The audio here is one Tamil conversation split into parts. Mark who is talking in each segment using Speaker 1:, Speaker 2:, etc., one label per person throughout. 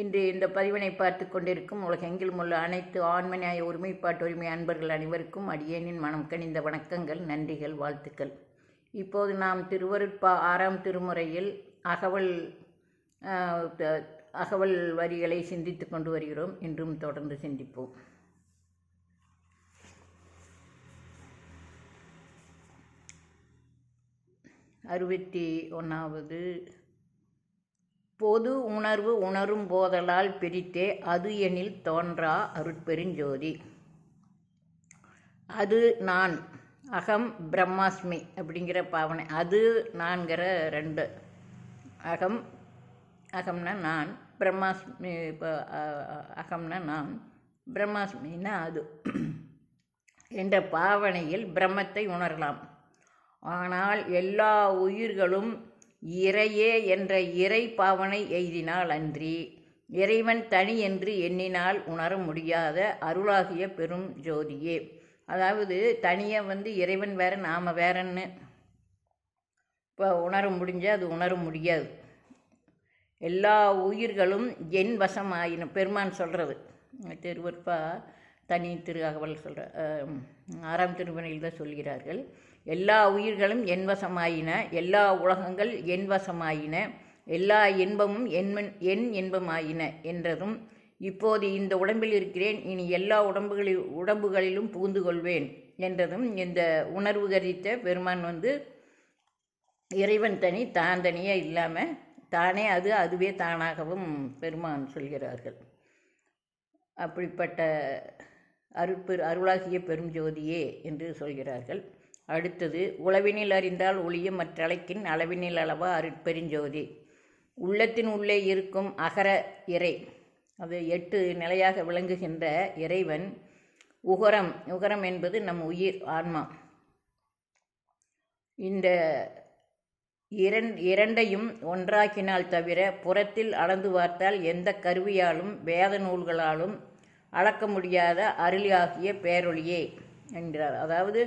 Speaker 1: இன்று இந்த பதிவினை பார்த்து கொண்டிருக்கும் உலகெங்கிலும் உள்ள அனைத்து ஆண்மனியாய ஒருமைப்பாட்டு உரிமை அன்பர்கள் அனைவருக்கும் அடியேனின் மனம் கனிந்த வணக்கங்கள் நன்றிகள் வாழ்த்துக்கள். இப்போது நாம் திருவருட்பா ஆறாம் திருமுறையில் அகவல் அகவல் வரிகளை சிந்தித்து கொண்டு வருகிறோம். இன்றும் தொடர்ந்து சிந்திப்போம். அறுபத்தி ஒன்றாவது பொது உணர்வு உணரும் போதலால் பிரித்தே அது எனில் தோன்றா அருட்பெருஞ்சோதி. அது நான் அகம் பிரம்மாஸ்மி அப்படிங்கிற பாவனை. அது நான்கிற ரெண்டு. அகம் அகம்னா நான் பிரம்மாஸ்மி இப்போ அகம்னா நான் பிரம்மாஸ்மின்னா அது. என்ற பாவனையில் பிரம்மத்தை உணரலாம். ஆனால் எல்லா உயிர்களும் இறையே என்ற இறை பாவனை எய்தினால் அன்றி இறைவன் தனி என்று எண்ணினால் உணர முடியாத அருளாகிய பெரும் ஜோதியே. அதாவது தனியாக வந்து இறைவன் வேற நாம் வேறன்னு. இப்போ உணர முடிஞ்சால் அது உணர முடியாது. எல்லா உயிர்களும் என் வசமாயின பெருமான் சொல்கிறது திருவற்பா தனி திரு அகவல் சொல்கிற ஆறாம் திருவனையில் தான் சொல்கிறார்கள். எல்லா உயிர்களும் என்வசமாயின எல்லா உலகங்கள் என்வசமாயின எல்லா இன்பமும் என்மன் என் இன்பமாயின என்றதும் இப்போது இந்த உடம்பில் இருக்கிறேன் இனி எல்லா உடம்புகளில் உடம்புகளிலும் புகுந்து கொள்வேன் என்றதும் இந்த உணர்வு கரித்த பெருமான் வந்து இறைவன் தனி தான் தனியாக இல்லாமல் தானே அது அதுவே தானாகவும் பெருமான் சொல்கிறார்கள். அப்படிப்பட்ட அருட்பெரு அருளாகிய பெரும் ஜோதியே என்று சொல்கிறார்கள். அடுத்தது உளவினில் அறிந்தால் ஒளிய மற்றலைக்கின் அளவினில் அளவா அருட்பெருஞ்சோதி உள்ளத்தின் உள்ளே இருக்கும் அகர இறை அது எட்டு நிலையாக விளங்குகின்ற இறைவன் உகரம். உகரம் என்பது நம் உயிர் ஆன்மா. இந்த இரண் இரண்டையும் ஒன்றாக்கினால் தவிர புறத்தில் அளந்து பார்த்தால் எந்த கருவியாலும் வேத நூல்களாலும் அளக்க முடியாத அருளியாகிய பேரொழியே என்கிறார். அதாவது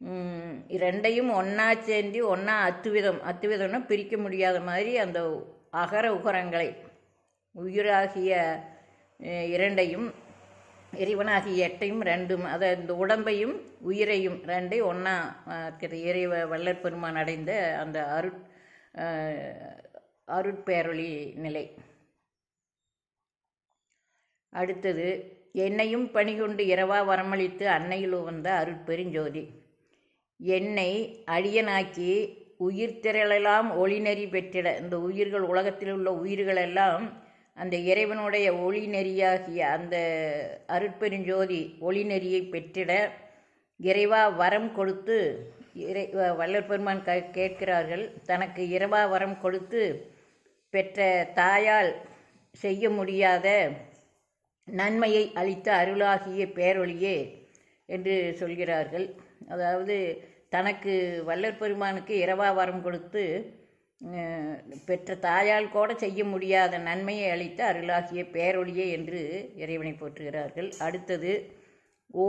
Speaker 1: ரெண்டையும் இரண்டையும் ஒன்றா சேர்ந்து ஒன்றா அத்துவிதம் அத்துவிதம்னா பிரிக்க முடியாத மாதிரி அந்த அகர உகரங்களை உயிராகிய இரண்டையும் இறைவனாகிய எட்டையும் ரெண்டும் அதை இந்த உடம்பையும் உயிரையும் ரெண்டையும் ஒன்றா இருக்கிற இறை பெருமான் அடைந்த அந்த அருட் அருட்பேரொளி நிலை. அடுத்தது என்னையும் பணிகொண்டு இரவா வரமளித்து அன்னையில் வந்த அருட்பெருஞ்சோதி. என்னை அடியனாக்கி உயிர் திரளெல்லாம் ஒளிநெறி பெற்றிட இந்த உயிர்கள் உலகத்தில் உள்ள உயிர்களெல்லாம் அந்த இறைவனுடைய ஒளி நெறியாகிய அந்த அருட்பெருஞ்சோதி ஒளி நெறியை பெற்றிட இறைவா வரம் கொடுத்து இறை வள்ளல் பெருமான் க கேட்கிறார்கள் தனக்கு இரவா வரம் கொடுத்து பெற்ற தாயால் செய்ய முடியாத நன்மையை அளித்த அருளாகிய பேரொழியே என்று சொல்கிறார்கள். அதாவது தனக்கு வல்லற் பெருமானுக்கு இரவா வரம் கொடுத்து பெற்ற தாயால் கூட செய்ய முடியாத நன்மையை அளித்த அருளாகிய பேரொழியே என்று இறைவனை போற்றுகிறார்கள். அடுத்தது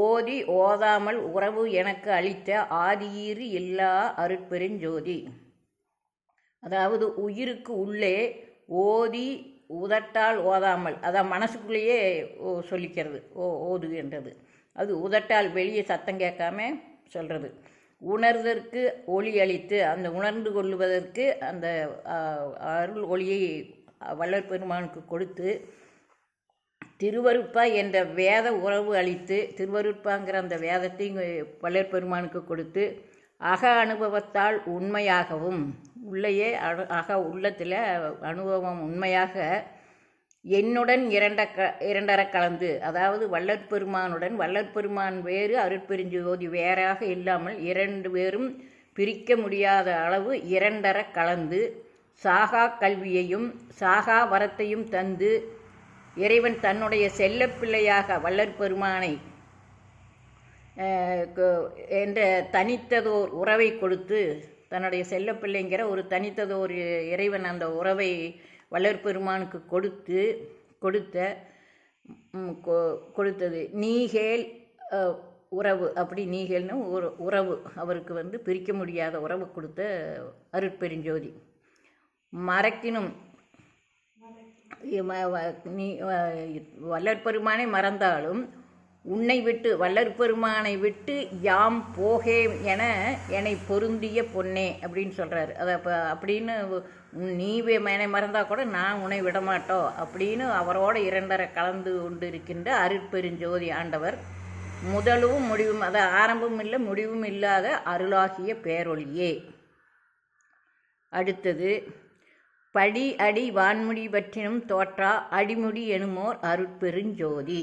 Speaker 1: ஓதி ஓதாமல் உறவு எனக்கு அளித்த ஆதியீறு இல்லா அருட்பெருஞ்சோதி அதாவது உயிருக்கு உள்ளே ஓதி உதட்டால் ஓதாமல் அதான் மனசுக்குள்ளேயே ஓ சொல்லிக்கிறது ஓ ஓதுகின்றது. அது உதட்டால் வெளியே சத்தம் கேட்காம சொல்கிறது உணர்தற்கு ஒளி அளித்து அந்த உணர்ந்து கொள்வதற்கு அந்த அருள் ஒளியை வள்ளற்பெருமானுக்கு கொடுத்து திருவருட்பா என்ற வேத உறவு அளித்து திருவருட்பாங்கிற அந்த வேதத்தை இங்கு கொடுத்து அக அனுபவத்தால் உண்மையாகவும் உள்ளேயே அக உள்ளத்தில் அனுபவம் உண்மையாக என்னுடன் இரண்ட க இரண்டர கலந்து அதாவது வள்ளற்பெருமானுடன் பெருமானுடன் பெருமான் வேறு அருட்பெருஞ்சோதி வேறாக இல்லாமல் இரண்டு பேரும் பிரிக்க முடியாத அளவு இரண்டர கலந்து சாகா கல்வியையும் சாகா வரத்தையும் தந்து இறைவன் தன்னுடைய செல்லப்பிள்ளையாக வள்ளற்பெருமானை என்ற தனித்ததோர் உறவை கொடுத்து தன்னுடைய செல்லப்பிள்ளைங்கிற ஒரு தனித்ததோர் இறைவன் அந்த உறவை வளர்பெருமானுக்கு கொடுத்து கொடுத்த கொ- கொடுத்தது. நீகேல் உறவு. அப்படி நீகேல்னு ஒரு உறவு. அவருக்கு வந்து பிரிக்க முடியாத உறவு கொடுத்த அருட்பெருஞ்சோதி. மறக்கினும். நீ வ- மறந்தாலும் உன்னை விட்டு வள்ளற்பெருமானை விட்டு யாம் போகேம் என என்னை பொருந்திய பொன்னே அப்படின்னு சொல்கிறாரு அதை அப்போ அப்படின்னு நீ வே- என்னை மறந்தால் கூட நான் உன்னை விட மாட்டோம் அப்படின்னு அவரோட இரண்டரை கலந்து கொண்டு இருக்கின்ற அருட்பெருஞ்சோதி ஆண்டவர் முதலும் முடிவும் அதை ஆரம்பம் இல்லை முடிவும் இல்லாத அருளாகிய பேரொழியே அடுத்தது படி அடி வான்முடி பற்றினும் தோற்றா அடிமுடி எனுமோர் அருட்பெருஞ்சோதி.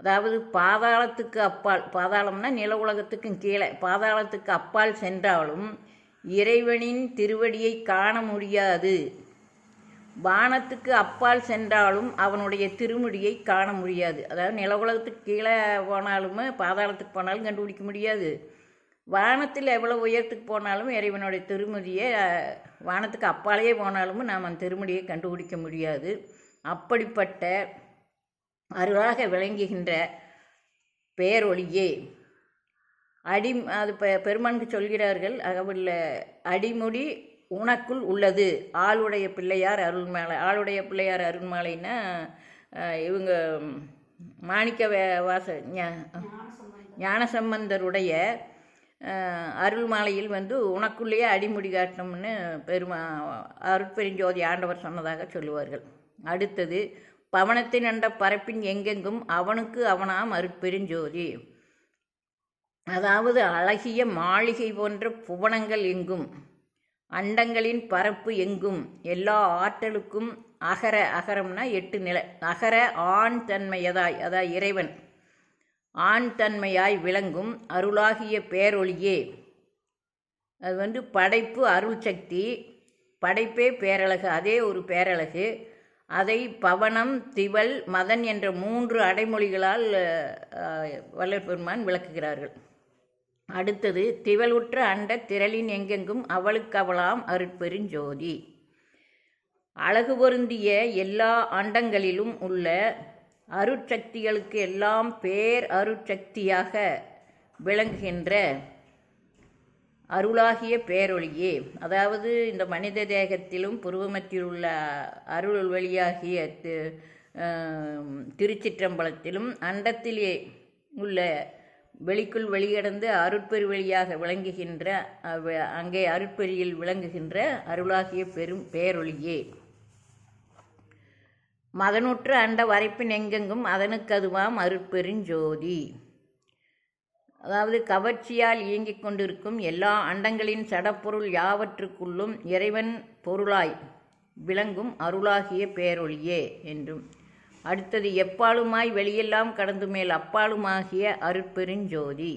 Speaker 1: அதாவது பாதாளத்துக்கு அப்பால் பாதாளம்னா நில உலகத்துக்கும் கீழே பாதாளத்துக்கு அப்பால் சென்றாலும் இறைவனின் திருவடியை காண முடியாது. வானத்துக்கு அப்பால் சென்றாலும் அவனுடைய திருமுடியை காண முடியாது. அதாவது நில உலகத்துக்கு கீழே போனாலுமே பாதாளத்துக்கு போனாலும் கண்டுபிடிக்க முடியாது. வானத்தில் எவ்வளோ உயரத்துக்கு போனாலும் இறைவனுடைய திருமுடியை வானத்துக்கு அப்பாலேயே போனாலும் நாம் அந்த திருமுடியை கண்டுபிடிக்க முடியாது. அப்படிப்பட்ட அருளாக விளங்குகின்ற பேரொழியே அடி அது பெ பெருமானுக்கு சொல்கிறார்கள் அகவுள்ள அடிமுடி உனக்குள் உள்ளது. ஆளுடைய பிள்ளையார் அருள்மாலை ஆளுடைய பிள்ளையார் அருள்மாலைன்னா இவங்க மாணிக்க வாச ஞா- ஞானசம்பந்தருடைய அருள்மாலையில் வந்து உனக்குள்ளேயே அடிமுடி காட்டணும்னு பெருமா அருட்பெருஞ்சோதி ஆண்டவர் சொன்னதாக சொல்லுவார்கள். அடுத்தது பவனத்தின் என்ற பரப்பின் எங்கெங்கும் அவனுக்கு அவனாம் அருட்பெருஞ்சோதி அதாவது அழகிய மாளிகை போன்ற புவனங்கள் எங்கும் அண்டங்களின் பரப்பு எங்கும் எல்லா ஆற்றலுக்கும் அகர அகரம்னா எட்டு நிலை அகர ஆண் தன்மையதாய் அதாய் இறைவன் ஆண் தன்மையாய் விளங்கும் அருளாகிய பேரொழியே அது வந்து படைப்பு அருள் சக்தி படைப்பே பேரழகு அதே ஒரு பேரழகு. அதை பவனம் திவல் மதன் என்ற மூன்று அடைமொழிகளால் அஹ், விளக்குகிறார்கள். அடுத்தது திவலுற்ற அண்ட திரளின் எங்கெங்கும் அவளுக்கவளாம் அருட்பெருஞ்சோதி அழகு பொருந்திய எல்லா அண்டங்களிலும் உள்ள அருட்சக்திகளுக்கு எல்லாம் பேர் அருட்சக்தியாக விளங்குகின்ற அருளாகிய பேரொழியே. அதாவது இந்த மனித தேகத்திலும் புருவமத்தில் உள்ள அருள் வழியாகிய தி- திருச்சிற்றம்பலத்திலும் அண்டத்திலே உள்ள வெளிக்குள் வெளியடந்து அருட்பெரு வழியாக விளங்குகின்ற அங்கே அருட்பெரியில் விளங்குகின்ற அருளாகிய பெரும் பேரொழியே. மதனுற்று அண்ட வரைப்பின் எங்கெங்கும் அதனுக்கதுவாம் அருட்பெருஞ்சோதி அதாவது கவர்ச்சியால் இயங்கிக் கொண்டிருக்கும் எல்லா அண்டங்களின் சடப்பொருள் யாவற்றுக்குள்ளும் இறைவன் பொருளாய் விளங்கும் அருளாகிய பேரொழியே என்றும். அடுத்தது எப்பாலுமாய் வெளியெல்லாம் கடந்து மேல் அப்பாலுமாகிய அருட்பெருஞ்சோதி.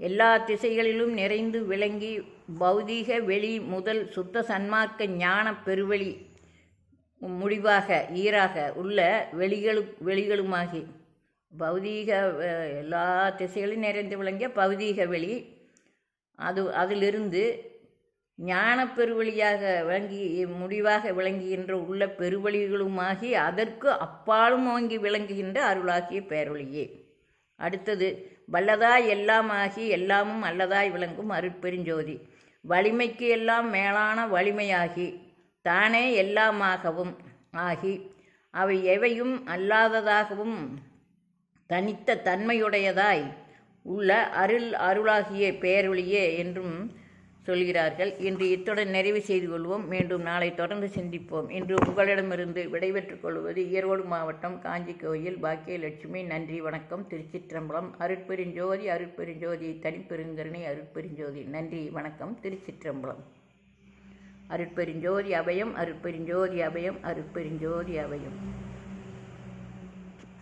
Speaker 1: எல்லா திசைகளிலும் நிறைந்து விளங்கி பௌதீக வெளி முதல் சுத்த சன்மார்க்க ஞான பெருவெளி முடிவாக ஈராக உள்ள வெளிகளு வெளிகளுமாகி பௌதீக எல்லா திசைகளும் நிறைந்து விளங்கிய பௌதீக வெளி. அது அதிலிருந்து ஞான பெருவழியாக விளங்கி முடிவாக விளங்குகின்ற உள்ள பெருவழிகளுமாகி அதற்கு அப்பாலும் ஓங்கி விளங்குகின்ற அருளாகிய பேரொழியே அடுத்தது வல்லதாய் எல்லாமாகி எல்லாமும் அல்லதாய் விளங்கும் அருட்பெருஞ்சோதி. வலிமைக்கு எல்லாம் மேலான வலிமையாகி தானே எல்லாமாகவும் ஆகி அவை எவையும் அல்லாததாகவும் தனித்த தன்மையுடையதாய் உள்ள அருள் அருளாகிய பேரொழியே என்றும் சொல்கிறார்கள். இன்று இத்துடன் நிறைவு செய்து கொள்வோம். மீண்டும் நாளை தொடர்ந்து சிந்திப்போம். இன்று உங்களிடமிருந்து விடைபெற்றுக் கொள்வது ஈரோடு மாவட்டம் காஞ்சி கோயில் பாக்கியலட்சுமி. நன்றி வணக்கம். திருச்சிற்றம்பலம் அருட்பெருஞ்சோதி அருட்பெருஞ்சோதி தனிப்பெருங்கருணை அருட்பெருஞ்சோதி. நன்றி வணக்கம். திருச்சிற்றம்பலம். அருட்பெருஞ்சோதி அபயம் அருட்பெருஞ்சோதி அபயம் அருட்பெருஞ்சோதி அபயம்.